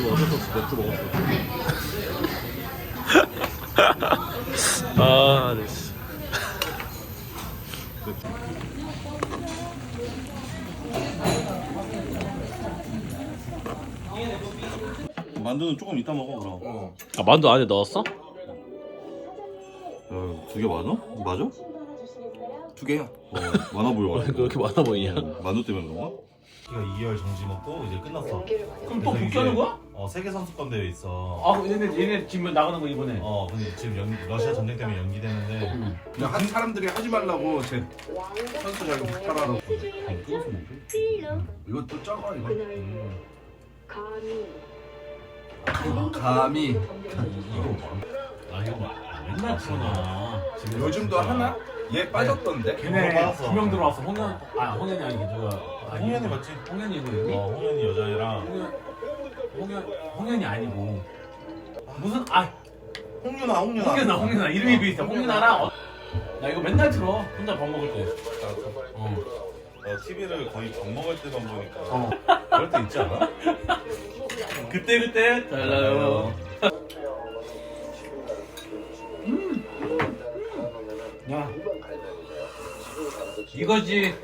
그리고 어쩔 수 없이 맥주 먹었어. 아, 네. 씨. 만두는 조금 이따 먹어 그럼. 아, 만두 안에 넣었어? 두개 맞아? 맞아? 두 개요. 어, 많아 보여가지고. 왜 이렇게 많아 보이냐? 어, 만두 때문에 그런가? 이거 2월 정지 먹고 이제 끝났어. 그럼 또 복귀하는 거야? 어 세계 선수권 대회 있어. 아, 얘네, 얘네 지금 나가는 거 이번에. 어 근데 지금 연, 러시아 전쟁 때문에 연기되는데 그냥 한 사람들이 하지 말라고 제 선수장 팔아라고. 안 끊어서 먹고. 이것도 적어 이거. 음. 감이. 이거 아, 이거 맨날 그러나. 지금 요즘도 하나? 얘 빠졌던데. 걔네 받았어. 두 명 들어왔어. 홍현, 아, 홍현이 아니고 누가. 아, 홍현이. 맞지? 홍현이 이름이? 어 홍현이 여자애랑 홍현, 홍현, 홍현이 아니고. 무슨, 아, 홍윤아 홍윤아. 홍윤아, 홍윤아. 이름이 비슷해. 홍윤아랑. 어... 나 이거 맨날 들어. 혼자 밥 먹을 때. 어. 나 TV를 거의 밥 먹을 때만 보니까 어. 그럴 때 있지 않아? 그때 그때 달라요. 야 이거지.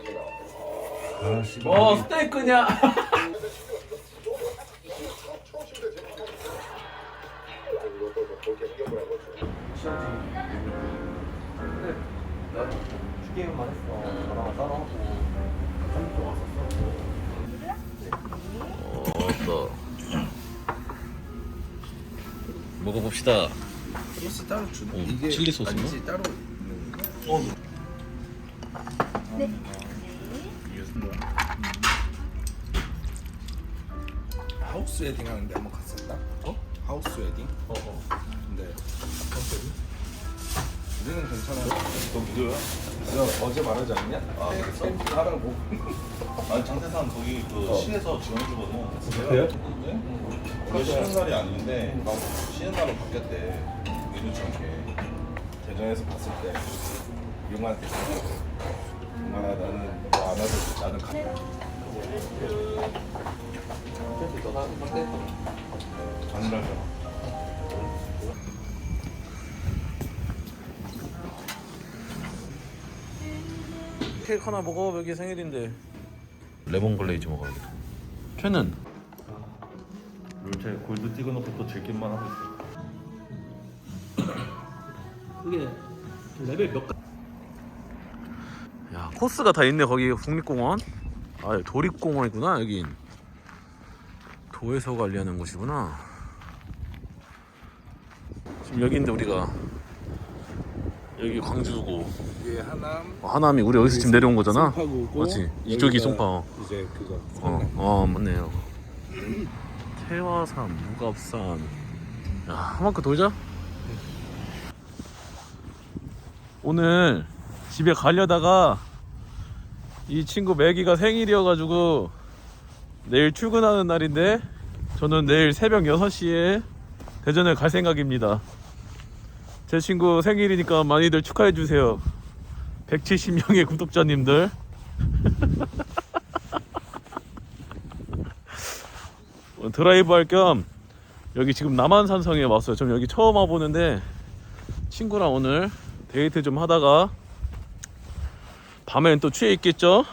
아 씨발. 어 스테이크냐? 어, 먹어봅시다. 소스 따로 주네. 어, 이게 칠리 소스인가? 아니지 따로. 어, 하우스 웨딩 하는데 한번 갔었다. 어? 하우스 웨딩? 어, 어. 근데 우리는 괜찮아. 너 누구야? 내가 어제 말하지 않냐? 아, 그랬어? 캠핑 하라고. 아니 장태산 거기 그 어. 시에서 지원해주거든. 그래요? 네? 원래 쉬는 날이 아닌데 쉬는 날로 바뀌었대. 않게. 대전에서 봤을 때 용한테 용한아 나는 너안 와도 나는 가. 가느라잖아. 케이크 하나 먹어 여기 생일인데. 레몬 글레이즈 먹어야겠다. 최는 롤체 골드 찍어놓고 또 즐김만 하고 있어. 그게 레벨 몇? 야 코스가 다 있네 거기 국립공원. 아 도립공원이구나 여긴. 도에서 관리하는 곳이구나. 지금 여기인데 우리가 여기 광주고 위에 하남. 어, 하남이 우리 여기서 지금 내려온 거잖아. 송파구고, 맞지? 이쪽이 여기가 송파. 어, 이제 그거. 어 맞네요. 태화산, 무갑산. 야, 한바퀴 돌자. 오늘 집에 가려다가 이 친구 매기가 생일이어가지고 내일 출근하는 날인데 저는 내일 새벽 6시에 대전에 갈 생각입니다. 제 친구 생일이니까 많이들 축하해주세요. 170명의 구독자님들. 어, 드라이브 할 겸 여기 지금 남한산성에 왔어요. 좀 여기 처음 와보는데 친구랑 오늘 데이트 좀 하다가 밤엔 또 취해 있겠죠?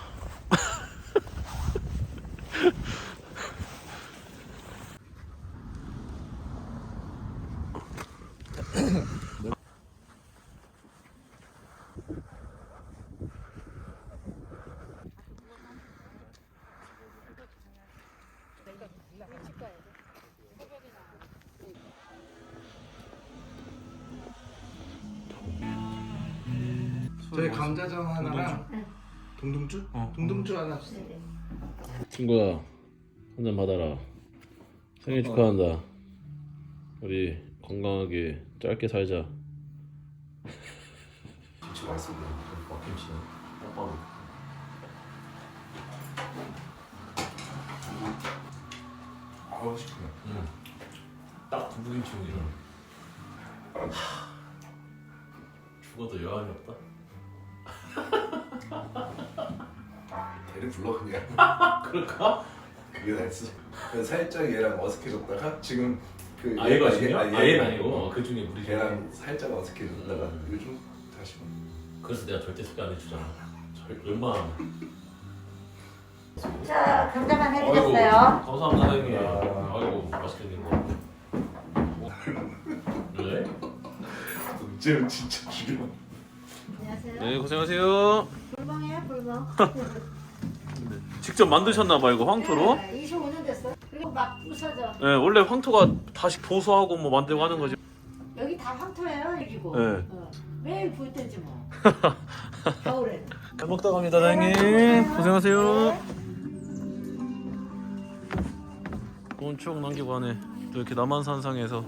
저희 감자전 하나랑 동동주? 어. 동동주 하나 주세요. 친구야 한 잔 받아라 생일 축하한다 우리 건강하게 짧게 살자 김치 맛있습니다. 김치 똑바로 아우 시끄러. 딱 두부김치 우리 죽어도 여한이 없다 걔를 불러 그냥. 그럴까? 이게 됐어. 그래서 살짝 얘랑 어색해졌다가 지금 그 아 얘가 얘- 지금요? 아니, 아 얘는 얘가 아니고 어, 그 중에 우리 걔랑 살짝 어색해졌다가 음. 요즘 다시 봐. 그래서 내가 절대 섭외 안 해주잖아 절 웬만하면 자, 감자만 해드렸어요. 감사합니다 사장님 아이고 맛있게 생긴 거 네? 쟤는 진짜 죽여. 안녕하세요. 네 고생하세요 불멍이에요, 불멍. 직접 만드셨나 봐요 이거 황토로? 네, 25년 됐어요. 그리고 막 부서져. 네 원래 황토가 다시 보수하고 뭐 만들고 하는 거지 여기 다 황토예요, 여기고. 네. 어. 매일 볼 때지 뭐. 겨울에는. 잘 먹다 갑니다 사장님 고생하세요 좋은 추억 남기고 가네 또 이렇게 남한산상에서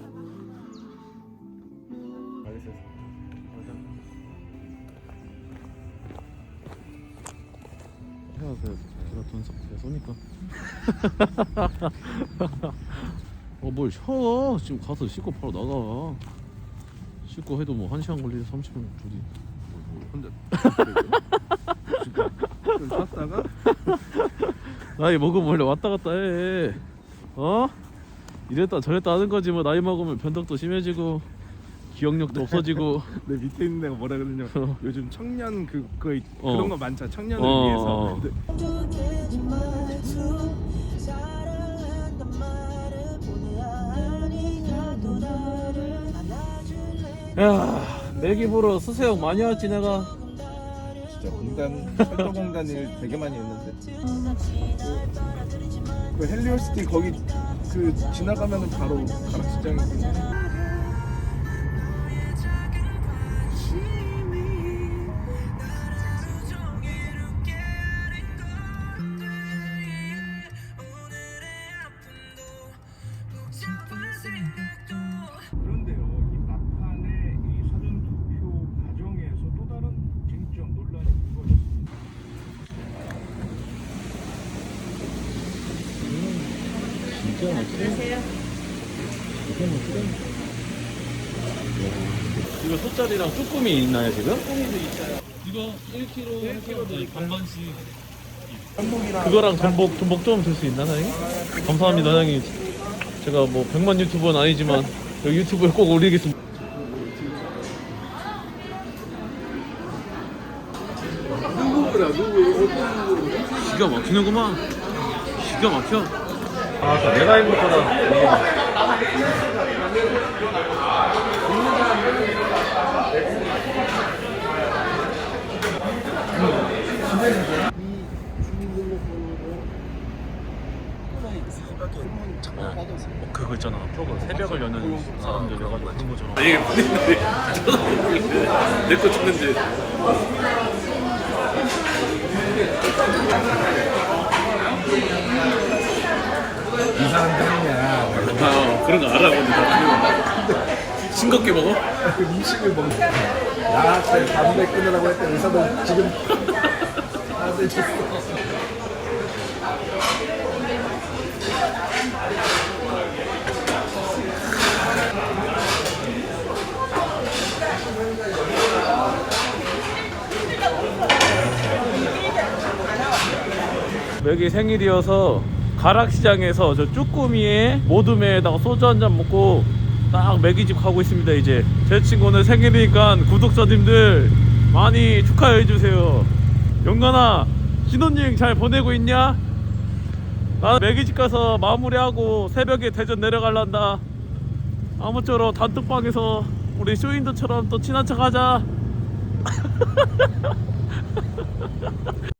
해야세요 제가 돈 쏘니까. 어뭘 쉬어 지금 가서 씻고 바로 나가. 씻고 해도 뭐 1시간 걸리지 30분 둘이. 혼자 좀 탔다가? 나이 먹으면 원래 왔다 갔다 해. 어? 이랬다 저랬다 하는 거지 뭐. 나이 먹으면 변덕도 심해지고 기억력도 없어지고. 내 밑에 있는 애가 뭐라 그러냐 요즘 청년 그 있- 어. 그런 거 많잖아 청년을 어, 위해서. 어. 근데 야 내기 보러 수세형 많이 왔지 내가. 진짜 공단 철도 공단 일 되게 많이 했는데. 그, 그 헬리오시티 거기 그 지나가면은 바로 가락시장이고 그런데 이거 소짜리랑 쭈꾸미 있나요 지금? 쭈꾸미도 있어요 이거 1kg 1kg 반반씩. 그거랑 전복 전복 좀 줄 수 있나 사장님? 감사합니다 사장님. 제가 뭐 100만 유튜버는 아니지만 여기 유튜브에 꼭 올리겠습니다. 기가 막히는구만. 기가 막혀 아 내가 입은 거다 어, 그거 있잖아. 프로가 새벽을 여는 사람들 여가지고 그런 거잖아. 이게 내거 찍는지 이상한 사람이야 아 그런 거 알아 근데 나 싱겁게 먹어? 그 음식을 먹는 나한테 담배 끊으라고 했던 의사도 지금 나한테 줬어. 여기 생일이어서 가락시장에서 저 쭈꾸미에 모둠에다가 소주 한 잔 먹고 딱 매기집 가고 있습니다 이제. 제 친구는 생일이니까 구독자님들 많이 축하해 주세요. 영관아 신혼여행 잘 보내고 있냐? 나는 매기집 가서 마무리하고 새벽에 대전 내려갈란다. 아무쪼록 단톡방에서 우리 쇼인도처럼 또 친한 척 하자